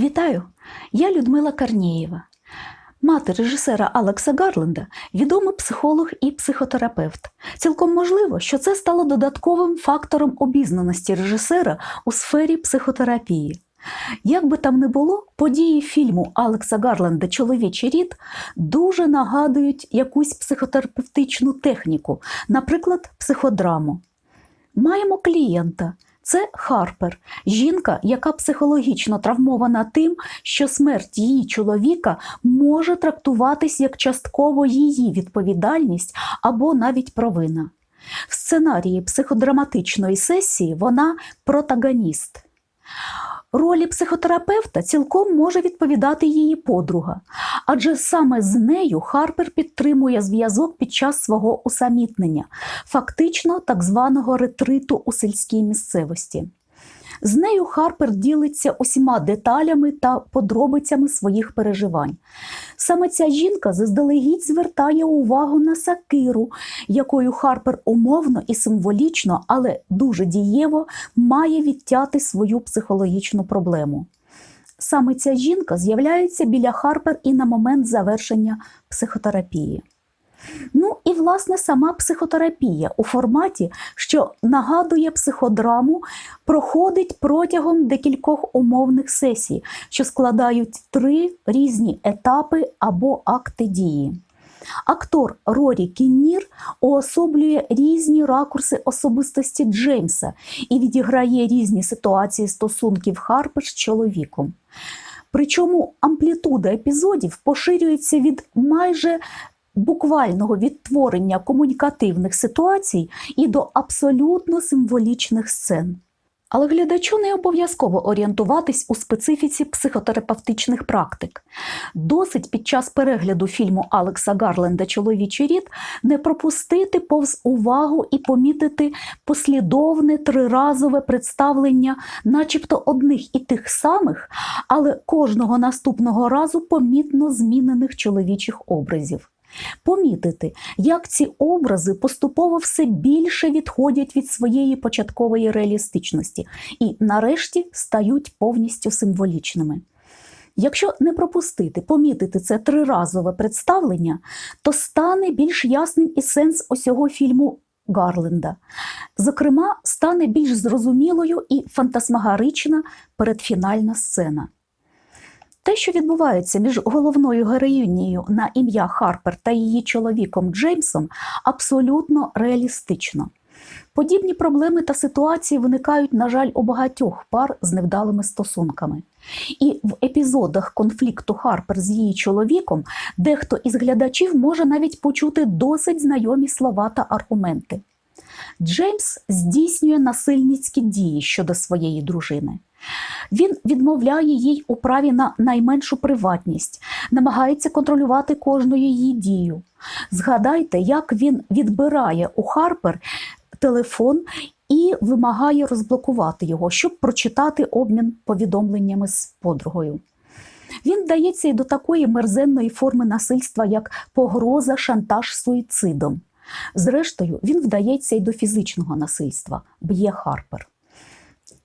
Вітаю! Я Людмила Карнієва. Мати режисера Алекса Гарленда, відомий психолог і психотерапевт. Цілком можливо, що це стало додатковим фактором обізнаності режисера у сфері психотерапії. Як би там не було, події фільму Алекса Гарленда Чоловічий рід дуже нагадують якусь психотерапевтичну техніку, наприклад, психодраму. Маємо клієнта. Це Харпер, жінка, яка психологічно травмована тим, що смерть її чоловіка може трактуватись як частково її відповідальність або навіть провина. В сценарії психодраматичної сесії вона протагоніст. Ролі психотерапевта цілком може відповідати її подруга, адже саме з нею Харпер підтримує зв'язок під час свого усамітнення, фактично так званого ретриту у сільській місцевості. З нею Харпер ділиться усіма деталями та подробицями своїх переживань. Саме ця жінка заздалегідь звертає увагу на сакиру, якою Харпер умовно і символічно, але дуже дієво має відтяти свою психологічну проблему. Саме ця жінка з'являється біля Харпер і на момент завершення психотерапії. Ну і власне сама психотерапія у форматі, що нагадує психодраму, проходить протягом декількох умовних сесій, що складають три різні етапи або акти дії. Актор Рорі Кіннір уособлює різні ракурси особистості Джеймса і відіграє різні ситуації стосунків Харпер з чоловіком. Причому амплітуда епізодів поширюється від майже буквального відтворення комунікативних ситуацій і до абсолютно символічних сцен. Але глядачу не обов'язково орієнтуватись у специфіці психотерапевтичних практик. Досить під час перегляду фільму Алекса Гарленда Чоловічий рід не пропустити повз увагу і помітити послідовне триразове представлення, начебто одних і тих самих, але кожного наступного разу помітно змінених чоловічих образів. Помітити, як ці образи поступово все більше відходять від своєї початкової реалістичності і, нарешті, стають повністю символічними. Якщо не пропустити, помітити це триразове представлення, то стане більш ясним і сенс усього фільму Гарленда. Зокрема, стане більш зрозумілою і фантасмагарична передфінальна сцена. Те, що відбувається між головною героїнею на ім'я Харпер та її чоловіком Джеймсом, абсолютно реалістично. Подібні проблеми та ситуації виникають, на жаль, у багатьох пар з невдалими стосунками. І в епізодах конфлікту Харпер з її чоловіком дехто із глядачів може навіть почути досить знайомі слова та аргументи. Джеймс здійснює насильницькі дії щодо своєї дружини. Він відмовляє їй у праві на найменшу приватність, намагається контролювати кожну її дію. Згадайте, як він відбирає у Харпер телефон і вимагає розблокувати його, щоб прочитати обмін повідомленнями з подругою. Він вдається і до такої мерзенної форми насильства, як погроза, шантаж суїцидом. Зрештою, він вдається і до фізичного насильства, б'є Харпер.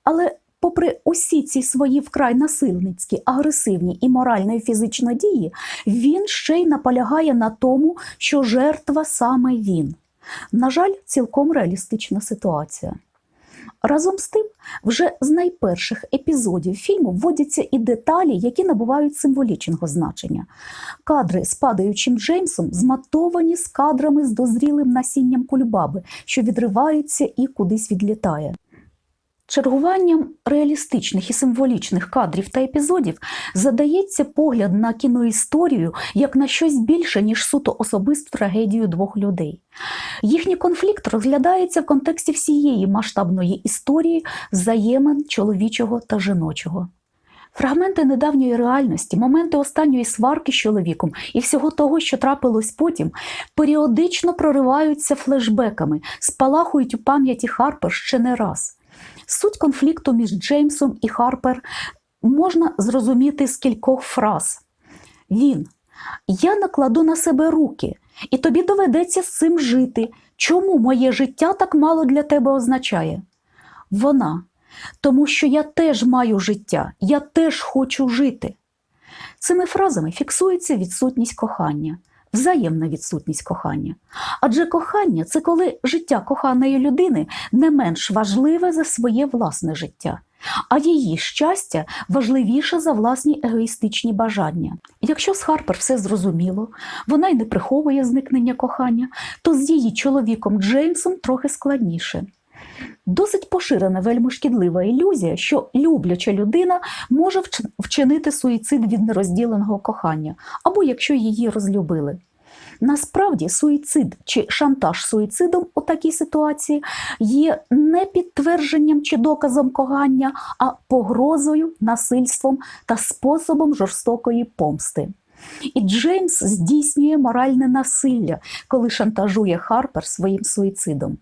Але попри усі ці свої вкрай насильницькі, агресивні і морально і фізично дії, він ще й наполягає на тому, що жертва саме він. На жаль, цілком реалістична ситуація. Разом з тим, вже з найперших епізодів фільму вводяться і деталі, які набувають символічного значення. Кадри з падаючим Джеймсом зматовані з кадрами з дозрілим насінням кульбаби, що відривається і кудись відлітає. Чергуванням реалістичних і символічних кадрів та епізодів задається погляд на кіноісторію як на щось більше, ніж суто особисту трагедію двох людей. Їхній конфлікт розглядається в контексті всієї масштабної історії взаємин чоловічого та жіночого. Фрагменти недавньої реальності, моменти останньої сварки з чоловіком і всього того, що трапилось потім, періодично прориваються флешбеками, спалахують у пам'яті Харпер ще не раз. Суть конфлікту між Джеймсом і Харпер можна зрозуміти з кількох фраз. Він. Я накладу на себе руки, і тобі доведеться з цим жити. Чому моє життя так мало для тебе означає? Вона. тому що я теж маю життя, я теж хочу жити. Цими фразами фіксується відсутність кохання, взаємна відсутність кохання. Адже кохання це коли життя коханої людини не менш важливе за своє власне життя, а її щастя важливіше за власні егоїстичні бажання. Якщо з Харпер все зрозуміло, вона й не приховує зникнення кохання, то з її чоловіком Джеймсом трохи складніше. Досить поширена вельми шкідлива ілюзія, що любляча людина може вчинити суїцид від нерозділеного кохання, або якщо її розлюбили. Насправді, суїцид чи шантаж суїцидом у такій ситуації є не підтвердженням чи доказом кохання, а погрозою, насильством та способом жорстокої помсти. І Джеймс здійснює моральне насилля, коли шантажує Харпер своїм суїцидом.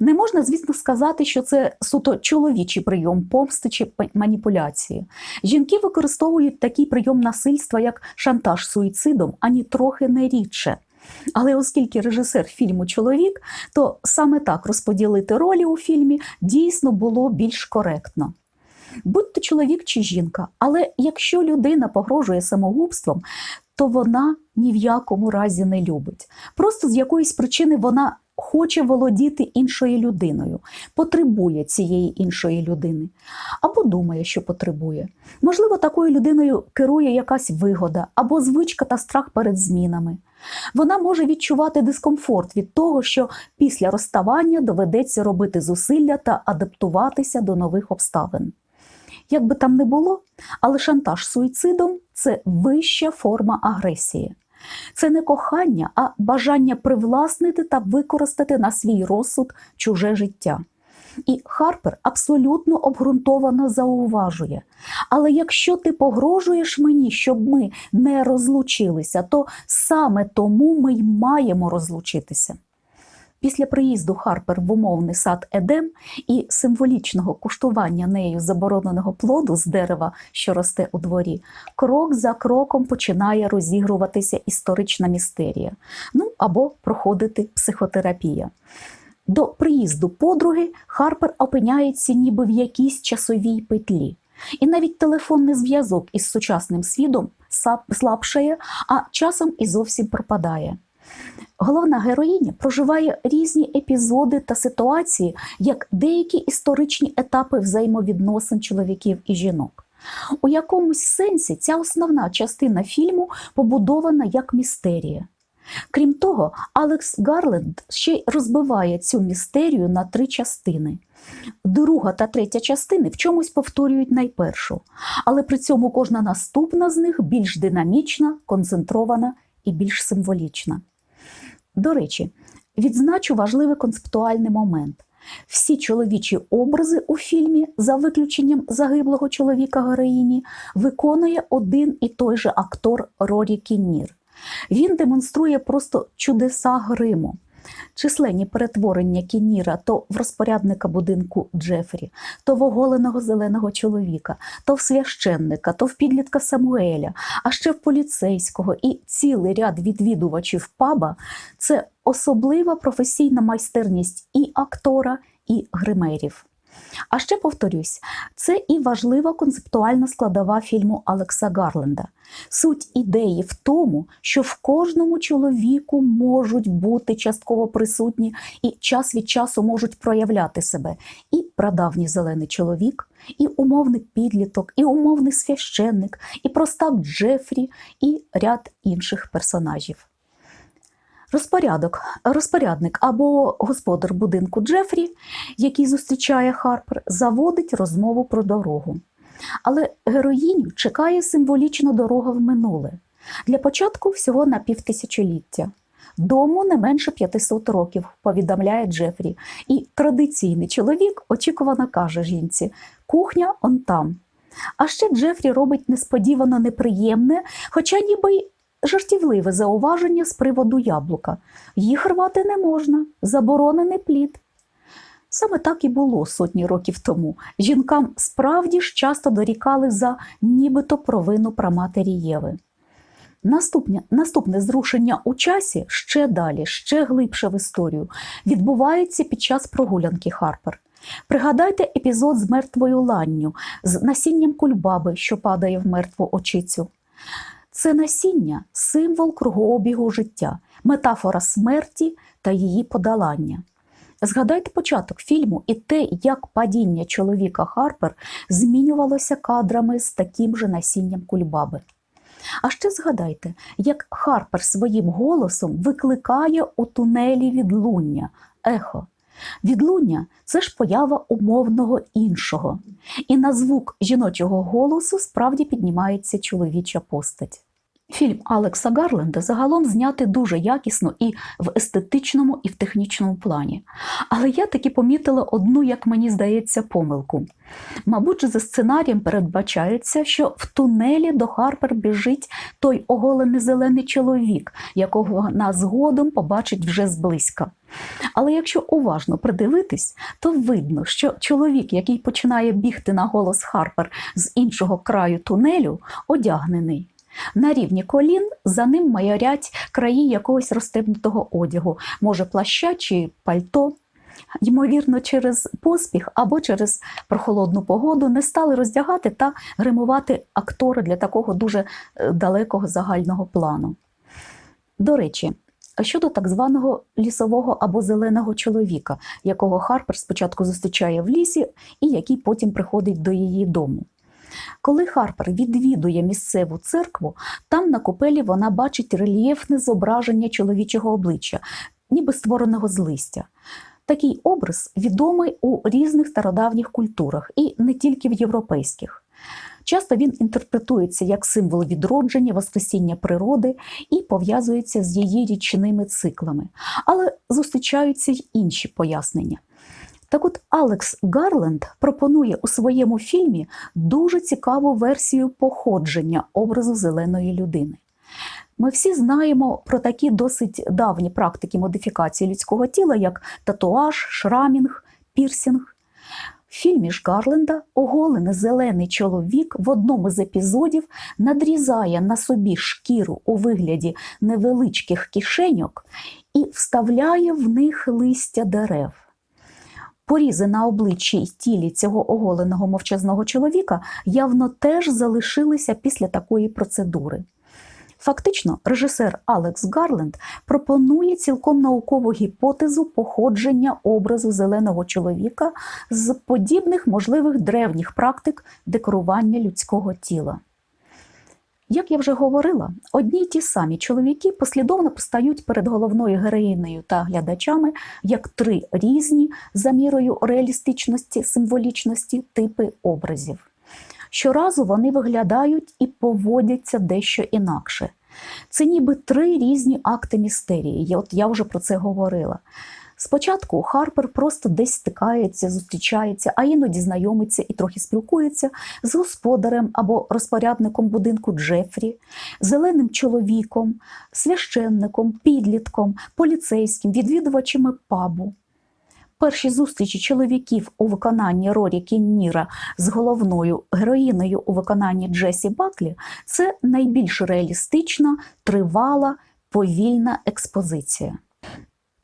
Не можна, звісно, сказати, що це суто чоловічий прийом помсти чи маніпуляції. Жінки використовують такий прийом насильства, як шантаж суїцидом, ані трохи не рідше. Але оскільки режисер фільму чоловік, то саме так розподілити ролі у фільмі дійсно було більш коректно. Будь то чоловік чи жінка, але якщо людина погрожує самогубством, то вона ні в якому разі не любить. Просто з якоїсь причини вона хоче володіти іншою людиною, потребує цієї іншої людини, або думає, що потребує. Можливо, такою людиною керує якась вигода або звичка та страх перед змінами. Вона може відчувати дискомфорт від того, що після розставання доведеться робити зусилля та адаптуватися до нових обставин. Як би там не було, але шантаж суїцидом це вища форма агресії. Це не кохання, а бажання привласнити та використати на свій розсуд чуже життя. І Харпер абсолютно обґрунтовано зауважує. Але якщо ти погрожуєш мені, щоб ми не розлучилися, то саме тому ми й маємо розлучитися. Після приїзду Харпер в умовний сад Едем і символічного куштування нею забороненого плоду з дерева, що росте у дворі, крок за кроком починає розігруватися історична містерія, ну або проходити психотерапія. До приїзду подруги Харпер опиняється ніби в якійсь часовій петлі. І навіть телефонний зв'язок із сучасним світом слабшає, а часом і зовсім пропадає. Головна героїня проживає різні епізоди та ситуації, як деякі історичні етапи взаємовідносин чоловіків і жінок. У якомусь сенсі ця основна частина фільму побудована як містерія. Крім того, Алекс Гарленд ще й розбиває цю містерію на три частини. Друга та третя частини в чомусь повторюють найпершу, але при цьому кожна наступна з них більш динамічна, концентрована і більш символічна. До речі, відзначу важливий концептуальний момент. Всі чоловічі образи у фільмі, за виключенням загиблого чоловіка героїні, виконує один і той же актор Рорі Кіннір. Він демонструє просто чудеса гриму. Численні перетворення Кініра то в розпорядника будинку Джефрі, то в оголеного зеленого чоловіка, то в священника, то в підлітка Самуеля, а ще в поліцейського і цілий ряд відвідувачів паба це особлива професійна майстерність і актора, і гримерів. А ще повторюсь, це і важлива концептуальна складова фільму Алекса Гарленда. Суть ідеї в тому, що в кожному чоловіку можуть бути частково присутні і час від часу можуть проявляти себе і прадавній зелений чоловік, і умовний підліток, і умовний священник, і простак Джефрі, і ряд інших персонажів. Розпорядок, розпорядник або господар будинку Джефрі, який зустрічає Харпер, заводить розмову про дорогу. Але героїню чекає символічна дорога в минуле. Для початку всього на півтисячоліття. Дому не менше 500 років, повідомляє Джефрі. І традиційний чоловік очікувано каже жінці: кухня он там. А ще Джефрі робить несподівано неприємне, хоча ніби жартівливе зауваження з приводу яблука. Їх рвати не можна, заборонений плід. Саме так і було сотні років тому. Жінкам справді ж часто дорікали за нібито провину праматері Єви. Наступне, наступне зрушення у часі ще далі, ще глибше в історію, відбувається під час прогулянки Харпер. Пригадайте епізод з мертвою ланню, з насінням кульбаби, що падає в мертву очицю. Це насіння символ кругообігу життя, метафора смерті та її подолання. Згадайте початок фільму і те, як падіння чоловіка Харпер змінювалося кадрами з таким же насінням кульбаби. А ще згадайте, як Харпер своїм голосом викликає у тунелі відлуння, ехо. Відлуння це ж поява умовного іншого, і на звук жіночого голосу справді піднімається чоловіча постать. Фільм Алекса Гарленда загалом знятий дуже якісно і в естетичному, і в технічному плані. Але я таки помітила одну, як мені здається, помилку. Мабуть, за сценарієм передбачається, що в тунелі до Харпер біжить той оголений зелений чоловік, якого вона згодом побачить вже зблизька. Але якщо уважно придивитись, то видно, що чоловік, який починає бігти на голос Харпер з іншого краю тунелю, одягнений. На рівні колін за ним майорять краї якогось розстебнутого одягу, може плаща чи пальто. Ймовірно, через поспіх або через прохолодну погоду не стали роздягати та гримувати актора для такого дуже е, далекого загального плану. До речі, щодо так званого лісового або зеленого чоловіка, якого Харпер спочатку зустрічає в лісі і який потім приходить до її дому. Коли Харпер відвідує місцеву церкву, там на купелі вона бачить рельєфне зображення чоловічого обличчя, ніби створеного з листя. Такий образ відомий у різних стародавніх культурах і не тільки в європейських. Часто він інтерпретується як символ відродження, воскресіння природи і пов'язується з її річними циклами, але зустрічаються й інші пояснення. Так от Алекс Гарленд пропонує у своєму фільмі дуже цікаву версію походження образу зеленої людини. Ми всі знаємо про такі досить давні практики модифікації людського тіла, як татуаж, шрамінг, пірсінг. Фільмі ж Гарленда оголений зелений чоловік в одному з епізодів надрізає на собі шкіру у вигляді невеличких кишеньок і вставляє в них листя дерев. Порізи на обличчі й тілі цього оголеного мовчазного чоловіка явно теж залишилися після такої процедури. Фактично, режисер Алекс Гарленд пропонує цілком наукову гіпотезу походження образу зеленого чоловіка з подібних можливих древніх практик декорування людського тіла. Як я вже говорила, одні й ті самі чоловіки послідовно постають перед головною героїнею та глядачами як три різні за мірою реалістичності, символічності типи образів. Щоразу вони виглядають і поводяться дещо інакше. Це ніби три різні акти містерії. От я вже про це говорила. Спочатку Харпер просто десь стикається, зустрічається, а іноді знайомиться і трохи спілкується з господарем або розпорядником будинку Джефрі, зеленим чоловіком, священником, підлітком, поліцейським, відвідувачами пабу. Перші зустрічі чоловіків у виконанні Рорі Кінніра з головною героїною у виконанні Джесі Баклі це найбільш реалістична, тривала, повільна експозиція.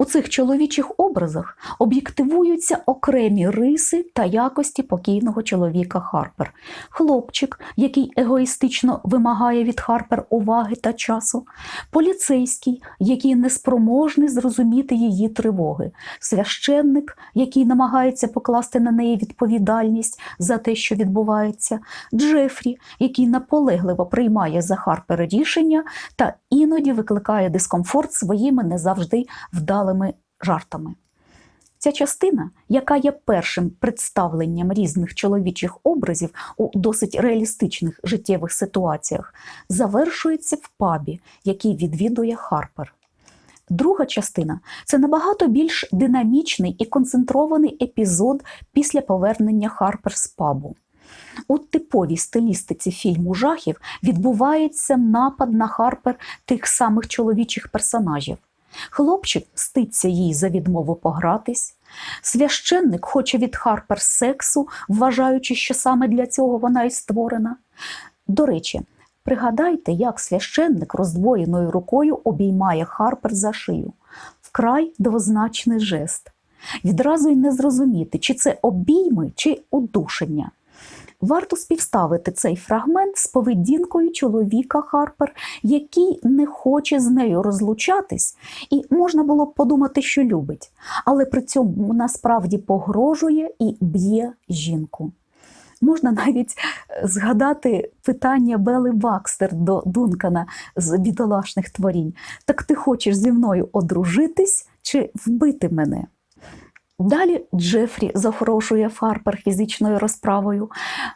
У цих чоловічих образах об'єктивуються окремі риси та якості покійного чоловіка Харпер. Хлопчик, який егоїстично вимагає від Харпер уваги та часу, поліцейський, який неспроможний зрозуміти її тривоги, священник, який намагається покласти на неї відповідальність за те, що відбувається, Джефрі, який наполегливо приймає за Харпер рішення та іноді викликає дискомфорт своїми не завжди вдалими жартами. Ця частина, яка є першим представленням різних чоловічих образів у досить реалістичних життєвих ситуаціях, завершується в пабі, який відвідує Харпер. Друга частина це набагато більш динамічний і концентрований епізод після повернення Харпер з пабу. У типовій стилістиці фільму жахів відбувається напад на Харпер тих самих чоловічих персонажів. Хлопчик ститься їй за відмову погратись. Священник хоче від Харпер сексу, вважаючи, що саме для цього вона і створена. До речі, пригадайте, як священник роздвоєною рукою обіймає Харпер за шию. Вкрай двозначний жест. Відразу й не зрозуміти, чи це обійми, чи удушення. Варто співставити цей фрагмент з поведінкою чоловіка Харпер, який не хоче з нею розлучатись, і можна було б подумати, що любить, але при цьому насправді погрожує і б'є жінку. Можна навіть е, згадати питання Бели Бакстер до Дункана з бідолашних творінь. Так ти хочеш зі мною одружитись чи вбити мене? Далі Джефрі запрошує Фарпер фізичною розправою.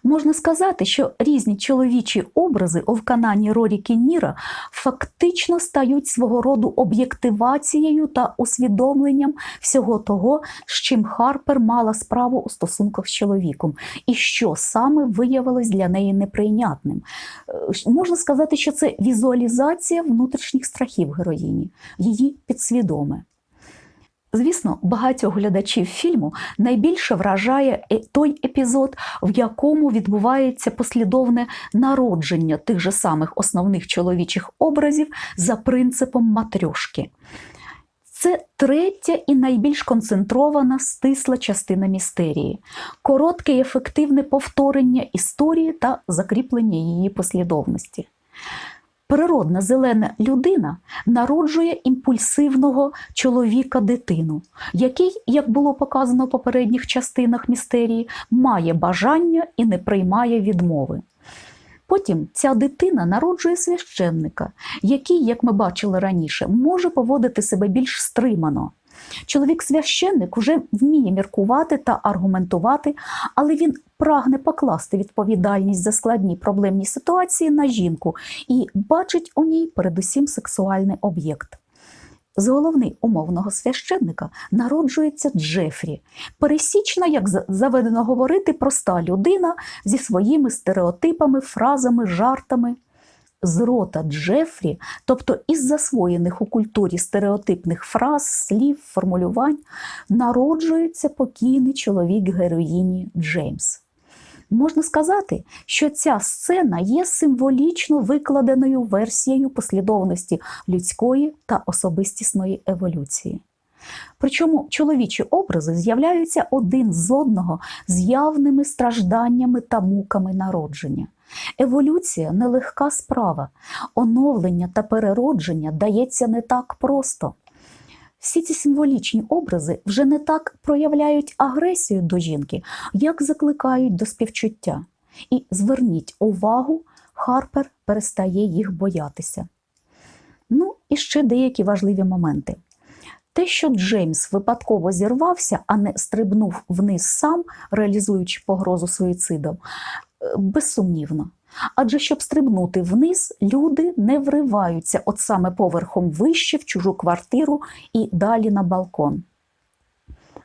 Можна сказати, що різні чоловічі образи у вкананні Роріки Ніра фактично стають свого роду об'єктивацією та усвідомленням всього того, з чим Харпер мала справу у стосунках з чоловіком, і що саме виявилось для неї неприйнятним. Е, Можна сказати, що це візуалізація внутрішніх страхів героїні, її підсвідоме. Звісно, багатьох глядачів фільму найбільше вражає е- той епізод, в якому відбувається послідовне народження тих же самих основних чоловічих образів за принципом матрьошки. Це третя і найбільш концентрована стисла частина містерії, коротке і ефективне повторення історії та закріплення її послідовності. Природна зелена людина народжує імпульсивного чоловіка дитину, який, як було показано в попередніх частинах містерії, має бажання і не приймає відмови. Потім ця дитина народжує священника, який, як ми бачили раніше, може поводити себе більш стримано. Чоловік-священник уже вміє міркувати та аргументувати, але він прагне покласти відповідальність за складні проблемні ситуації на жінку і бачить у ній передусім сексуальний об'єкт. З головний умовного священника народжується Джефрі, пересічна, як за- заведено говорити, проста людина зі своїми стереотипами, фразами, жартами. З рота Джефрі, тобто із засвоєних у культурі стереотипних фраз, слів, формулювань, народжується покійний чоловік героїні Джеймс. Можна сказати, що ця сцена є символічно викладеною версією послідовності людської та особистісної еволюції. Причому чоловічі образи з'являються один з одного з явними стражданнями та муками народження. Еволюція нелегка справа, оновлення та переродження дається не так просто. Всі ці символічні образи вже не так проявляють агресію до жінки, як закликають до співчуття. І зверніть увагу, Харпер перестає їх боятися. Ну і ще деякі важливі моменти. Те, що Джеймс випадково зірвався, а не стрибнув вниз сам, реалізуючи погрозу суїцидом, е, безсумнівно. Адже щоб стрибнути вниз, люди не вриваються от саме поверхом вище в чужу квартиру і далі на балкон.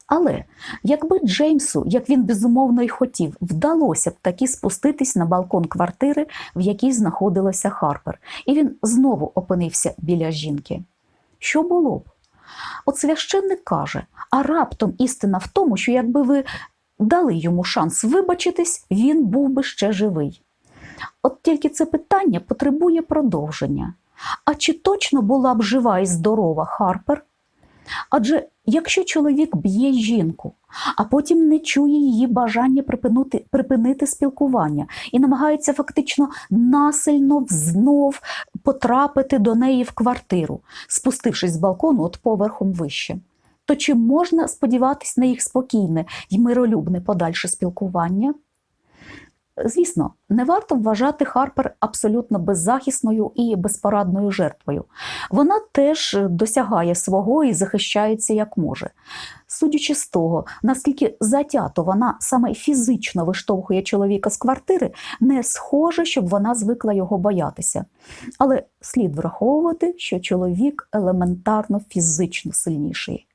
Але якби Джеймсу, як він безумовно й хотів, вдалося б таки спуститись на балкон квартири, в якій знаходилася Харпер, і він знову опинився біля жінки. Що було б? От священник каже: а раптом істина в тому, що якби ви дали йому шанс вибачитись, він був би ще живий. От тільки це питання потребує продовження. А чи точно була б жива і здорова Харпер? Адже якщо чоловік б'є жінку, а потім не чує її бажання припинути, припинити спілкування і намагається фактично насильно знов потрапити до неї в квартиру, спустившись з балкону от поверхом вище, то чи можна сподіватись на їх спокійне й миролюбне подальше спілкування? Звісно, не варто вважати Харпер абсолютно беззахисною і безпорадною жертвою. Вона теж досягає свого і захищається як може. Судячи з того, наскільки затято вона саме фізично виштовхує чоловіка з квартири, не схоже, щоб вона звикла його боятися. Але слід враховувати, що чоловік елементарно фізично сильніший.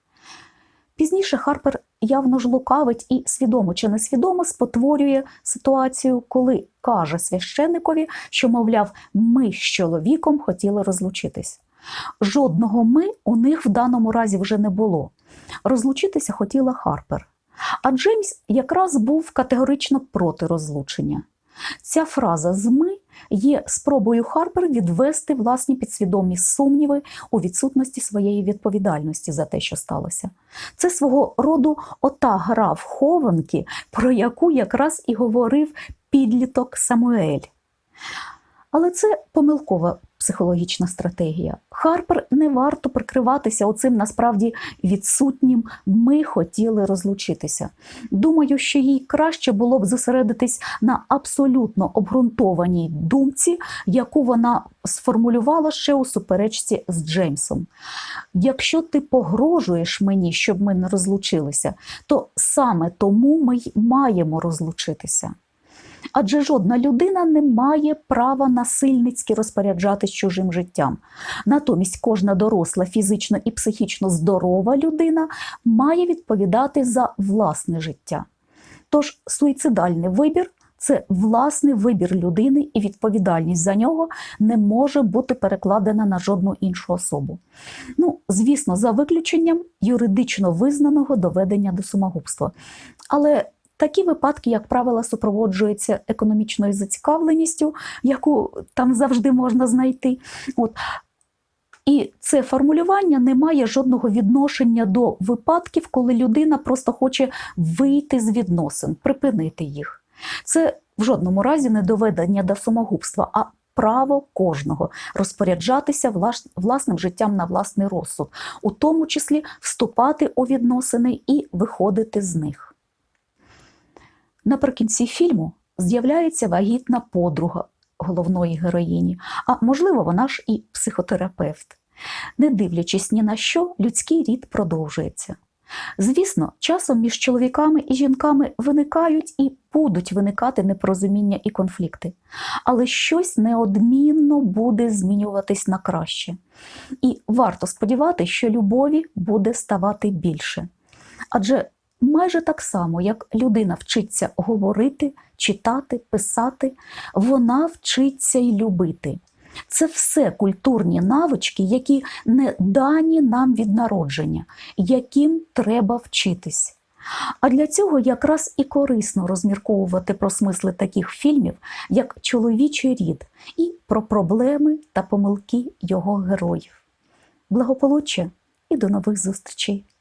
Пізніше Харпер явно ж лукавить і свідомо чи несвідомо спотворює ситуацію, коли каже священникові, що, мовляв, ми з чоловіком хотіли розлучитись. Жодного ми у них в даному разі вже не було. Розлучитися хотіла Харпер. А Джеймс якраз був категорично проти розлучення. Ця фраза з ми є спробою Харпер відвести власні підсвідомі сумніви у відсутності своєї відповідальності за те, що сталося. Це свого роду ота гра в хованки, про яку якраз і говорив підліток Самуель. Але це помилкова психологічна стратегія. Харпер не варто прикриватися оцим насправді відсутнім ми хотіли розлучитися. Думаю, що їй краще було б зосередитись на абсолютно обґрунтованій думці, яку вона сформулювала ще у суперечці з Джеймсом. Якщо ти погрожуєш мені, щоб ми не розлучилися, то саме тому ми й маємо розлучитися. Адже жодна людина не має права насильницьки розпоряджатись чужим життям. Натомість кожна доросла, фізично і психічно здорова людина має відповідати за власне життя. Тож суїцидальний вибір це власний вибір людини, і відповідальність за нього не може бути перекладена на жодну іншу особу. Ну, звісно, за виключенням юридично визнаного доведення до самогубства. Але Такі випадки, як правило, супроводжуються економічною зацікавленістю, яку там завжди можна знайти. От. І це формулювання не має жодного відношення до випадків, коли людина просто хоче вийти з відносин, припинити їх. Це в жодному разі не доведення до самогубства, а право кожного розпоряджатися власним життям на власний розсуд, у тому числі вступати у відносини і виходити з них. Наприкінці фільму з'являється вагітна подруга головної героїні, а можливо, вона ж і психотерапевт. Не дивлячись ні на що, людський рід продовжується. Звісно, часом між чоловіками і жінками виникають і будуть виникати непорозуміння і конфлікти, але щось неодмінно буде змінюватись на краще. І варто сподіватися, що любові буде ставати більше. Адже майже так само, як людина вчиться говорити, читати, писати, вона вчиться й любити. Це все культурні навички, які не дані нам від народження, яким треба вчитись. А для цього якраз і корисно розмірковувати про смисли таких фільмів, як Чоловічий рід, і про проблеми та помилки його героїв. Благополуччя і до нових зустрічей!